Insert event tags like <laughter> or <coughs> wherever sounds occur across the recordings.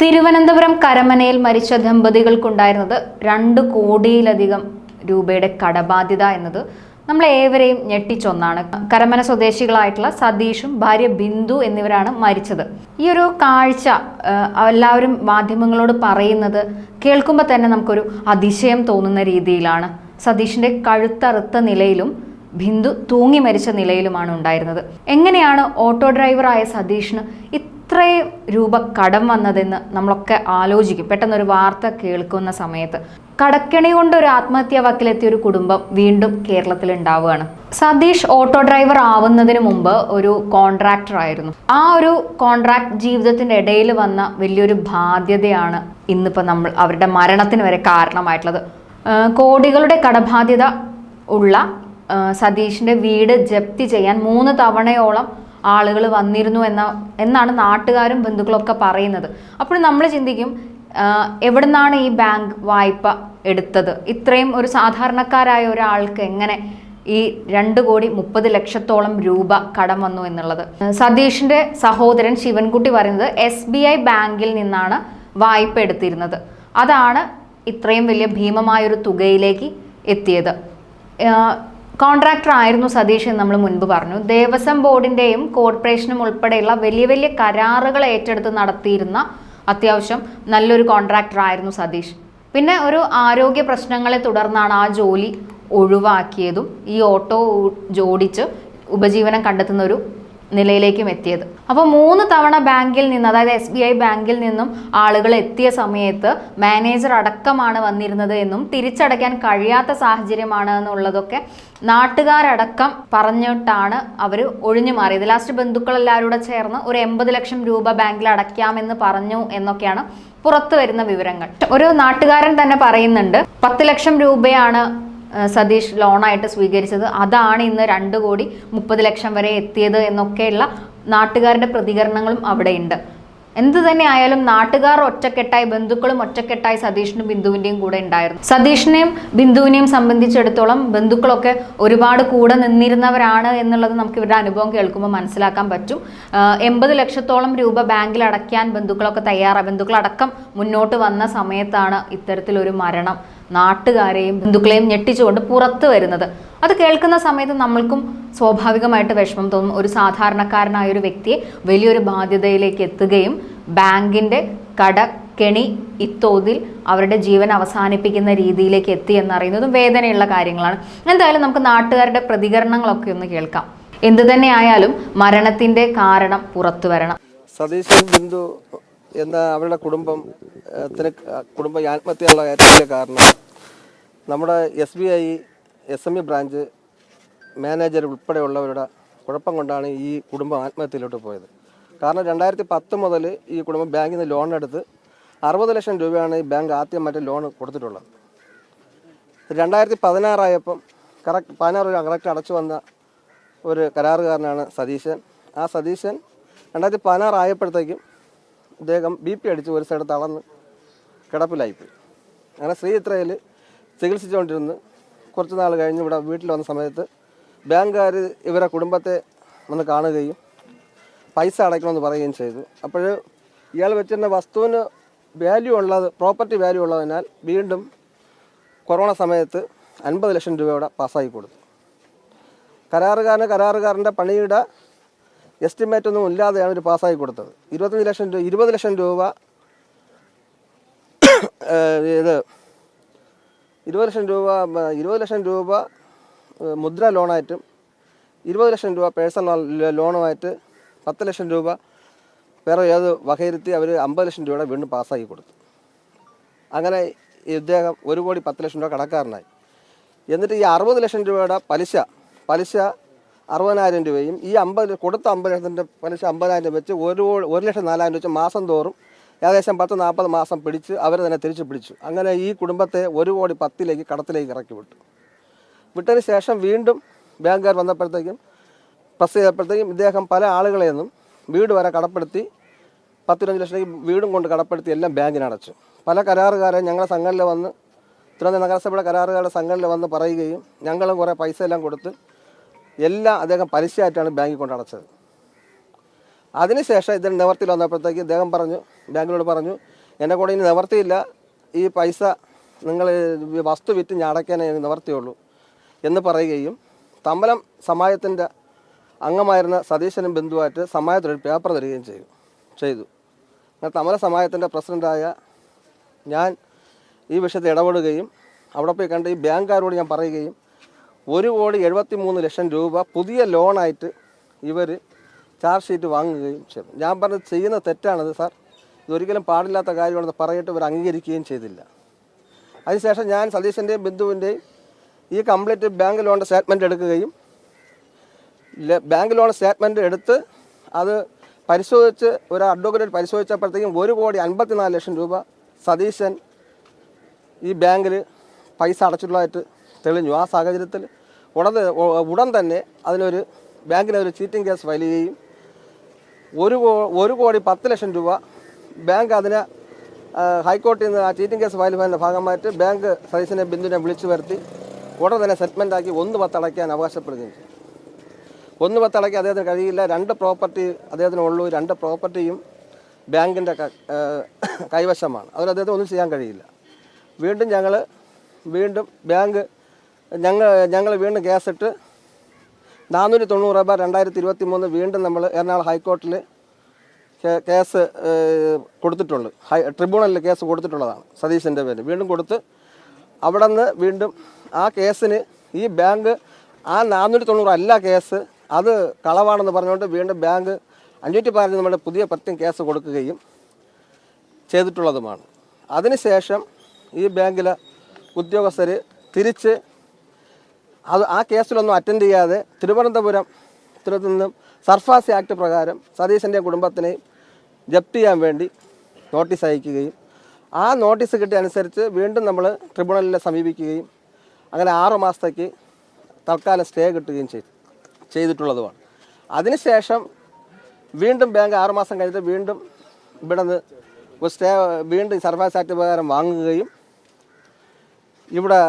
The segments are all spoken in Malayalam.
തിരുവനന്തപുരം കരമനയിൽ മരിച്ച ദമ്പതികൾക്കുണ്ടായിരുന്നത് രണ്ട് കോടിയിലധികം രൂപയുടെ കടബാധ്യത എന്നത് നമ്മൾ ഏവരെയും ഞെട്ടിച്ചൊന്നാണ്. കരമന സ്വദേശികളായിട്ടുള്ള സതീഷും ഭാര്യ ബിന്ദു എന്നിവരാണ് മരിച്ചത്. ഈ ഒരു കാഴ്ച എല്ലാവരും മാധ്യമങ്ങളോട് പറയുന്നത് കേൾക്കുമ്പോൾ തന്നെ നമുക്കൊരു അതിശയം തോന്നുന്ന രീതിയിലാണ്. സതീഷിന്റെ കഴുത്തറുത്ത നിലയിലും ബിന്ദു തൂങ്ങി മരിച്ച നിലയിലുമാണ് ഉണ്ടായിരുന്നത്. എങ്ങനെയാണ് ഓട്ടോ ഡ്രൈവറായ സതീഷിന് ഇത്രയും രൂപ കടം വന്നതെന്ന് നമ്മളൊക്കെ ആലോചിക്കും. പെട്ടെന്നൊരു വാർത്ത കേൾക്കുന്ന സമയത്ത്. കടക്കെണി കൊണ്ട് ഒരു ആത്മഹത്യാ വക്കിലെത്തിയ ഒരു കുടുംബം വീണ്ടും കേരളത്തിൽ ഉണ്ടാവുകയാണ് സതീഷ് ഓട്ടോ ഡ്രൈവർ ആവുന്നതിന് മുമ്പ് ഒരു കോൺട്രാക്ടർ ആയിരുന്നു. ആ ഒരു കോൺട്രാക്ട് ജീവിതത്തിന്റെ ഇടയിൽ വന്ന വലിയൊരു ബാധ്യതയാണ് ഇന്നിപ്പോൾ നമ്മൾ അവരുടെ മരണത്തിന് വരെ കാരണമായിട്ടുള്ളത്. കോടികളുടെ കടബാധ്യത ഉള്ള സതീഷിന്റെ വീട് ജപ്തി ചെയ്യാൻ മൂന്ന് തവണയോളം ആളുകൾ വന്നിരുന്നു എന്ന എന്നാണ് നാട്ടുകാരും ബന്ധുക്കളൊക്കെ പറയുന്നത്. അപ്പോൾ നമ്മൾ ചിന്തിക്കും എവിടെ എവിടുന്നാണ് ഈ ബാങ്ക് വായ്പ എടുത്തത്? ഇത്രയും ഒരു സാധാരണക്കാരായ ഒരാൾക്ക് എങ്ങനെ ഈ രണ്ട് കോടി മുപ്പത് ലക്ഷത്തോളം രൂപ കടം വന്നു എന്നുള്ളത്? സതീഷിന്റെ സഹോദരൻ ശിവൻകുട്ടി പറയുന്നത് എസ് ബി ഐ ബാങ്കിൽ നിന്നാണ് വായ്പ എടുത്തിരുന്നത്. അതാണ് ഇത്രയും വലിയ ഭീമമായൊരു തുകയിലേക്ക് എത്തിയത്. കോൺട്രാക്ടർ ആയിരുന്നു സതീഷ് എന്ന് നമ്മൾ മുൻപ് പറഞ്ഞു. ദേവസ്വം ബോർഡിന്റെയും കോർപ്പറേഷനും ഉൾപ്പെടെയുള്ള വലിയ വലിയ കരാറുകൾ ഏറ്റെടുത്ത് നടത്തിയിരുന്ന അത്യാവശ്യം നല്ലൊരു കോൺട്രാക്ടർ ആയിരുന്നു സതീഷ്. പിന്നെ ഒരു ആരോഗ്യ പ്രശ്നങ്ങളെ തുടർന്നാണ് ആ ജോലി ഒഴിവാക്കിയതും ഈ ഓട്ടോ ജോഡിച്ച് ഉപജീവനം കണ്ടെത്തുന്ന ഒരു നിലയിലേക്കും എത്തിയത്. അപ്പോൾ മൂന്ന് തവണ ബാങ്കിൽ നിന്ന് അതായത് എസ് ബി ഐ ബാങ്കിൽ നിന്നും ആളുകൾ എത്തിയ സമയത്ത് മാനേജർ അടക്കമാണ് വന്നിരുന്നത് എന്നും തിരിച്ചടയ്ക്കാൻ കഴിയാത്ത സാഹചര്യമാണ് എന്നുള്ളതൊക്കെ നാട്ടുകാരടക്കം പറഞ്ഞിട്ടാണ് അവർ ഒഴിഞ്ഞു മാറിയത്. ലാസ്റ്റ് ബന്ധുക്കൾ എല്ലാവരും കൂടെ ചേർന്ന് ഒരു എൺപത് ലക്ഷം രൂപ ബാങ്കിൽ അടയ്ക്കാമെന്ന് പറഞ്ഞു എന്നൊക്കെയാണ് പുറത്തു വരുന്ന വിവരങ്ങൾ. ഒരു നാട്ടുകാരൻ തന്നെ പറയുന്നുണ്ട് പത്ത് ലക്ഷം രൂപയാണ് സതീഷ് ലോണായിട്ട് സ്വീകരിച്ചത്. അതാണ് ഇന്ന് രണ്ട് കോടി മുപ്പത് ലക്ഷം വരെ എത്തിയത് എന്നൊക്കെയുള്ള നാട്ടുകാരുടെ പ്രതികരണങ്ങളും അവിടെയുണ്ട്. എന്ത് തന്നെ ആയാലും നാട്ടുകാർ ഒറ്റക്കെട്ടായി ബന്ധുക്കളും ഒറ്റക്കെട്ടായി സതീഷിനും ബിന്ദുവിന്റെയും കൂടെ ഉണ്ടായിരുന്നു. സതീഷിനെയും ബിന്ദുവിനെയും സംബന്ധിച്ചിടത്തോളം ബന്ധുക്കളൊക്കെ ഒരുപാട് കൂടെ നിന്നിരുന്നവരാണ് എന്നുള്ളത് നമുക്ക് ഇവരുടെ അനുഭവം കേൾക്കുമ്പോൾ മനസ്സിലാക്കാൻ പറ്റും. എൺപത് ലക്ഷത്തോളം രൂപ ബാങ്കിൽ അടയ്ക്കാൻ ബന്ധുക്കളൊക്കെ തയ്യാറാണ് ബന്ധുക്കളടക്കം മുന്നോട്ട് വന്ന സമയത്താണ് ഇത്തരത്തിലൊരു മരണം. നാട്ടുകാരെയും ബന്ധുക്കളെയും ഞെട്ടിച്ചുകൊണ്ട് പുറത്തു വരുന്നത്. അത് കേൾക്കുന്ന സമയത്ത് നമ്മൾക്കും സ്വാഭാവികമായിട്ട് വിഷമം തോന്നും. ഒരു സാധാരണക്കാരനായ ഒരു വ്യക്തിയെ വലിയൊരു ബാധ്യതയിലേക്ക് എത്തുകയും ബാങ്കിന്റെ കട കെണി ഇത്തോതിൽ അവരുടെ ജീവൻ അവസാനിപ്പിക്കുന്ന രീതിയിലേക്ക് എത്തി എന്നറിയുന്നതും വേദനയുള്ള കാര്യങ്ങളാണ്. എന്തായാലും നമുക്ക് നാട്ടുകാരുടെ പ്രതികരണങ്ങളൊക്കെ ഒന്ന് കേൾക്കാം. എന്തു തന്നെ ആയാലും മരണത്തിന്റെ കാരണം പുറത്തു വരണം. സതീശൻ ബിന്ദു എന്ന അവരുടെ കുടുംബം ത്തിന് കുടുംബം ആത്മഹത്യയുള്ള ഏറ്റവും വലിയ കാരണം. നമ്മുടെ S B I S M E branch manager ഉൾപ്പെടെയുള്ളവരുടെ കുഴപ്പം കൊണ്ടാണ് ഈ കുടുംബം ആത്മഹത്യയിലോട്ട് പോയത്. കാരണം രണ്ടായിരത്തി പത്ത് മുതൽ ഈ കുടുംബം ബാങ്കിൽ നിന്ന് ലോൺ എടുത്ത് അറുപത് ലക്ഷം രൂപയാണ് ഈ ബാങ്ക് ആദ്യം മറ്റേ ലോൺ കൊടുത്തിട്ടുള്ളത്. രണ്ടായിരത്തി പതിനാറായപ്പം കറക്റ്റ് പതിനാറ് രൂപ കറക്റ്റ് അടച്ചു വന്ന ഒരു കരാറുകാരനാണ് സതീശൻ. ആ സതീശൻ രണ്ടായിരത്തി പതിനാറായപ്പോഴത്തേക്കും ഇദ്ദേഹം ബി പി അടിച്ച് ഒരു സൈഡ് തളർന്ന് കിടപ്പിലായിപ്പോയി. അങ്ങനെ ശ്രീചിത്രയിൽ ചികിത്സിച്ചുകൊണ്ടിരുന്ന് കുറച്ച് നാൾ കഴിഞ്ഞ് ഇവിടെ വീട്ടിൽ വന്ന സമയത്ത് ബാങ്കുകാർ ഇവരെ കുടുംബത്തെ വന്ന് കാണുകയും പൈസ അടയ്ക്കണമെന്ന് പറയുകയും ചെയ്തു. അപ്പോൾ ഇയാൾ വെച്ചിരുന്ന വസ്തുവിന് വാല്യൂ ഉള്ളത് പ്രോപ്പർട്ടി വാല്യൂ ഉള്ളതിനാൽ വീണ്ടും കൊറോണ സമയത്ത് അൻപത് ലക്ഷം രൂപയുടെ പാസ്സാക്കി കൊടുത്തു. കരാറുകാരന് കരാറുകാരന്റെ പണിയുടെ എസ്റ്റിമേറ്റ് ഒന്നും ഇല്ലാതെയാണ് ഒരു പാസ്സാക്കി കൊടുത്തത്. ഇരുപത്തഞ്ച് ലക്ഷം രൂപ ഇരുപത് ലക്ഷം രൂപ <coughs> ഇത് ഇരുപത് ലക്ഷം രൂപ ഇരുപത് ലക്ഷം രൂപ മുദ്ര ലോണായിട്ടും ഇരുപത് ലക്ഷം രൂപ പേഴ്സണൽ ലോണുമായിട്ട് പത്ത് ലക്ഷം രൂപ വേറെ ഏത് വകയിരുത്തി അവർ അമ്പത് ലക്ഷം രൂപയുടെ വീണ്ടും പാസ്സാക്കി കൊടുത്തു. അങ്ങനെ ഇദ്ദേഹം ഒരു കോടി പത്ത് ലക്ഷം രൂപ കടക്കാരനായി. എന്നിട്ട് ഈ അറുപത് ലക്ഷം രൂപയുടെ പലിശ പലിശ അറുപതിനായിരം രൂപയും ഈ അമ്പത് കൊടുത്ത അമ്പത് ലക്ഷത്തിന്റെ പലിശ അമ്പതിനായിരം രൂപ വെച്ച് ഒരു ഒരു ലക്ഷം നാലായിരം വെച്ച് മാസം തോറും ഏകദേശം പത്ത് നാൽപ്പത് മാസം പിടിച്ച് അവർ തന്നെ തിരിച്ചു പിടിച്ചു. അങ്ങനെ ഈ കുടുംബത്തെ ഒരു കോടി പത്തിലേക്ക് കടത്തിലേക്ക് ഇറക്കി വിട്ടു. വിട്ടതിന് ശേഷം വീണ്ടും ബാങ്കുകാർ വന്നപ്പോഴത്തേക്കും പ്രസ് ചെയ്തപ്പോഴത്തേക്കും ഇദ്ദേഹം പല ആളുകളെ നിന്നും വീട് വരെ കടപ്പെടുത്തി പത്തിരഞ്ച് ലക്ഷത്തേക്ക് വീടും കൊണ്ട് കടപ്പെടുത്തി എല്ലാം ബാങ്കിനടച്ചു പല കരാറുകാരെ ഞങ്ങളുടെ സംഘടനയിൽ വന്ന് തിരുവനന്തപുരം നഗരസഭയുടെ കരാറുകാരുടെ സംഘടനയിൽ വന്ന് പറയുകയും ഞങ്ങളും കുറേ പൈസ എല്ലാം കൊടുത്ത് എല്ലാം അദ്ദേഹം പലിശയായിട്ടാണ് ബാങ്കിൽ കൊണ്ട് അടച്ചത്. അതിനുശേഷം ഇതിന് നിവർത്തിയിൽ വന്നപ്പോഴത്തേക്ക് അദ്ദേഹം പറഞ്ഞു ബാങ്കിനോട് പറഞ്ഞു എന്നെ കൂടെ ഇനി നിവർത്തിയില്ല. ഈ പൈസ നിങ്ങൾ വസ്തു വിറ്റ് ഞാൻ അടയ്ക്കാനേ നിവർത്തിയുള്ളൂ എന്ന് പറയുകയും തമ്പലം സമാജത്തിന്റെ അംഗമായിരുന്ന സതീശനും ബന്ധുവായിട്ട് സമാജത്തിനൊരു പേപ്പർ തരികയും ചെയ്തു ചെയ്തു. അങ്ങനെ തമല സമാജത്തിന്റെ പ്രസിഡന്റായ ഞാൻ ഈ വിഷയത്തിൽ ഇടപെടുകയും അവിടെ പോയി കണ്ട് ഈ ബാങ്കുകാരോട് ഞാൻ പറയുകയും ഒരു കോടി എഴുപത്തി മൂന്ന് ലക്ഷം രൂപ പുതിയ ലോണായിട്ട് ഇവർ ചാർജ് ഷീറ്റ് വാങ്ങുകയും ചെയ്തു. ഞാൻ പറഞ്ഞത് ചെയ്യുന്ന തെറ്റാണത് സാർ. ഇതൊരിക്കലും പാടില്ലാത്ത കാര്യമാണെന്ന് പറയിട്ട് ഇവർ അംഗീകരിക്കുകയും ചെയ്തില്ല. അതിനുശേഷം ഞാൻ സതീശന്റെയും ബിന്ദുവിന്റെയും ഈ കംപ്ലീറ്റ് ബാങ്ക് ലോണിന്റെ സ്റ്റേറ്റ്മെന്റ് എടുക്കുകയും ബാങ്ക് ലോൺ സ്റ്റേറ്റ്മെന്റ് എടുത്ത് അത് പരിശോധിച്ച് ഒരു അഡ്വക്കേറ്റ് പരിശോധിച്ചപ്പോഴത്തേക്കും ഒരു കോടി അൻപത്തിനാല് ലക്ഷം രൂപ സതീശൻ ഈ ബാങ്കിൽ പൈസ അടച്ചിട്ടുള്ളതായിട്ട് തെളിഞ്ഞു. ആ സാഹചര്യത്തിൽ ഉടൻ ഉടൻ തന്നെ അതിനൊരു ബാങ്കിനൊരു ചീറ്റിംഗ് കേസ് ഫയൽ ചെയ്യുകയും ഒരു ഒരു കോടി പത്ത് ലക്ഷം രൂപ ബാങ്ക് അതിനെ ഹൈക്കോടതിയിൽ നിന്ന് ആ ചീറ്റിംഗ് കേസ് ഫയൽ ഫയലിന്റെ ഭാഗമായിട്ട് ബാങ്ക് സതീശനെ ബിന്ദുവിനെ വിളിച്ചു വരുത്തി ഉടൻ തന്നെ സെറ്റ്മെന്റാക്കി ഒന്ന് പത്ത് അടയ്ക്കാൻ അവകാശപ്പെടുകയും ചെയ്തു. ഒന്ന് പത്ത് അടയ്ക്കാൻ അദ്ദേഹത്തിന് കഴിയില്ല. രണ്ട് പ്രോപ്പർട്ടി അദ്ദേഹത്തിന് ഉള്ളൂ. രണ്ട് പ്രോപ്പർട്ടിയും ബാങ്കിന്റെ കൈവശമാണ്. അതിൽ അദ്ദേഹത്തിന് ഒന്നും ചെയ്യാൻ കഴിയില്ല. വീണ്ടും ഞങ്ങൾ വീണ്ടും ബാങ്ക് ഞങ്ങൾ ഞങ്ങൾ വീണ്ടും കേസിട്ട് നാനൂറ്റി തൊണ്ണൂറ് രൂപ രണ്ടായിരത്തി ഇരുപത്തി മൂന്ന് വീണ്ടും നമ്മൾ എറണാകുളം ഹൈക്കോർട്ടിൽ കേസ് കൊടുത്തിട്ടുണ്ട്. ഹൈ ട്രിബ്യൂണലിൽ കേസ് കൊടുത്തിട്ടുള്ളതാണ് സതീശന്റെ പേര് വീണ്ടും കൊടുത്ത് അവിടെ നിന്ന് വീണ്ടും ആ കേസിന് ഈ ബാങ്ക് ആ നാനൂറ്റി തൊണ്ണൂറ് അല്ല കേസ് അത് കളവാണെന്ന് പറഞ്ഞുകൊണ്ട് വീണ്ടും ബാങ്ക് അഞ്ഞൂറ്റി പതിനഞ്ച് നമ്മുടെ പുതിയ പത്യം കേസ് കൊടുക്കുകയും ചെയ്തിട്ടുള്ളതുമാണ്. അതിനുശേഷം ഈ ബാങ്കിലെ ഉദ്യോഗസ്ഥർ തിരിച്ച് അത് ആ കേസിലൊന്നും അറ്റൻഡ് ചെയ്യാതെ തിരുവനന്തപുരം ത്തിൽ നിന്നും സർഫാസി ആക്ട് പ്രകാരം സതീശന്റെ കുടുംബത്തിനെയും ജപ്തി ചെയ്യാൻ വേണ്ടി നോട്ടീസ് അയക്കുകയും ആ നോട്ടീസ് കിട്ടിയ അനുസരിച്ച് വീണ്ടും നമ്മൾ ട്രിബ്യൂണലിനെ സമീപിക്കുകയും അങ്ങനെ ആറു മാസത്തേക്ക് തൽക്കാലം സ്റ്റേ കിട്ടുകയും ചെയ്തു ചെയ്തിട്ടുള്ളതുമാണ്. അതിനുശേഷം വീണ്ടും ബാങ്ക് ആറുമാസം കഴിഞ്ഞിട്ട് വീണ്ടും ഇവിടെ നിന്ന് സ്റ്റേ വീണ്ടും സർഫാസ് ആക്ട് പ്രകാരം വാങ്ങുകയും ഇവിടെ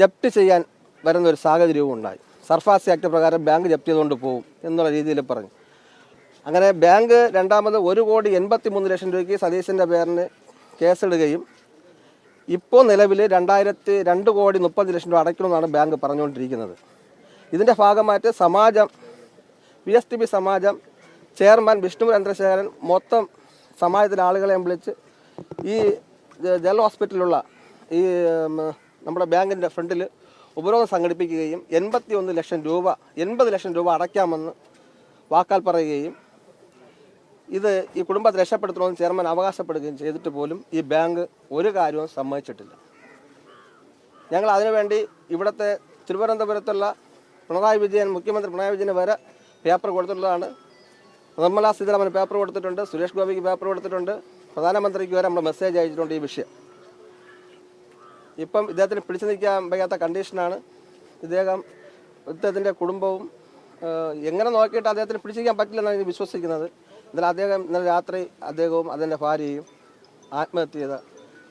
ജപ്തി ചെയ്യാൻ വരുന്ന ഒരു സാഹചര്യവും ഉണ്ടായി. സർഫാസി ആക്ട് പ്രകാരം ബാങ്ക് ജപ്തി ചെയ്തുകൊണ്ട് പോകും എന്നുള്ള രീതിയിൽ പറഞ്ഞു. അങ്ങനെ ബാങ്ക് രണ്ടാമത് ഒരു കോടി എൺപത്തി മൂന്ന് ലക്ഷം രൂപയ്ക്ക് സതീശന്റെ പേരിന് കേസിടുകയും ഇപ്പോൾ നിലവിൽ രണ്ടായിരത്തി രണ്ട് കോടി മുപ്പത് ലക്ഷം രൂപ അടയ്ക്കണമെന്നാണ് ബാങ്ക് പറഞ്ഞുകൊണ്ടിരിക്കുന്നത്. ഇതിന്റെ ഭാഗമായിട്ട് സമാജം വി എസ് ടി ബി സമാജം ചെയർമാൻ വിഷ്ണു ചന്ദ്രശേഖരൻ മൊത്തം സമാജത്തിലെ ആളുകളെ വിളിച്ച് ഈ ജനറൽ ഹോസ്പിറ്റലിലുള്ള ഈ നമ്മുടെ ബാങ്കിന്റെ ഫ്രണ്ടിൽ ഉപരോധം സംഘടിപ്പിക്കുകയും എൺപത്തി ഒന്ന് ലക്ഷം രൂപ എൺപത് ലക്ഷം രൂപ അടയ്ക്കാമെന്ന് വാക്കാൽ പറയുകയും ഇത് ഈ കുടുംബത്തെ രക്ഷപ്പെടുത്തണമെന്ന് ചെയർമാൻ അവകാശപ്പെടുകയും ചെയ്തിട്ട് പോലും ഈ ബാങ്ക് ഒരു കാര്യവും സമ്മതിച്ചിട്ടില്ല. ഞങ്ങൾ അതിനുവേണ്ടി ഇവിടുത്തെ തിരുവനന്തപുരത്തുള്ള പിണറായി വിജയൻ മുഖ്യമന്ത്രി പിണറായി വിജയന് വരെ പേപ്പർ കൊടുത്തിട്ടുള്ളതാണ്. നിർമ്മലാ സീതാരാമന് പേപ്പർ കൊടുത്തിട്ടുണ്ട് സുരേഷ് ഗോപിക്ക് പേപ്പർ കൊടുത്തിട്ടുണ്ട്. പ്രധാനമന്ത്രിക്ക് വരെ നമ്മൾ മെസ്സേജ് അയച്ചിട്ടുണ്ട് ഈ വിഷയം. ഇപ്പം ഇദ്ദേഹത്തിന് പിടിച്ചു നിൽക്കാൻ വയ്യാത്ത കണ്ടീഷനാണ്. ഇദ്ദേഹം ഇദ്ദേഹത്തിന്റെ കുടുംബവും എങ്ങനെ നോക്കിയിട്ട് അദ്ദേഹത്തിന് പിടിച്ചു നിൽക്കാൻ പറ്റില്ലെന്നാണ് എനിക്ക് വിശ്വസിക്കുന്നത്. എന്നാൽ അദ്ദേഹം ഇന്നലെ രാത്രി അദ്ദേഹവും അതിന്റെ ഭാര്യയും ആത്മഹത്യ ചെയ്ത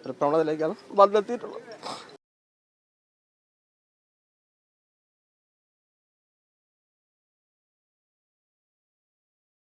ഒരു പ്രവണതയിലേക്കാണ് വന്നെത്തിയിട്ടുള്ളത്.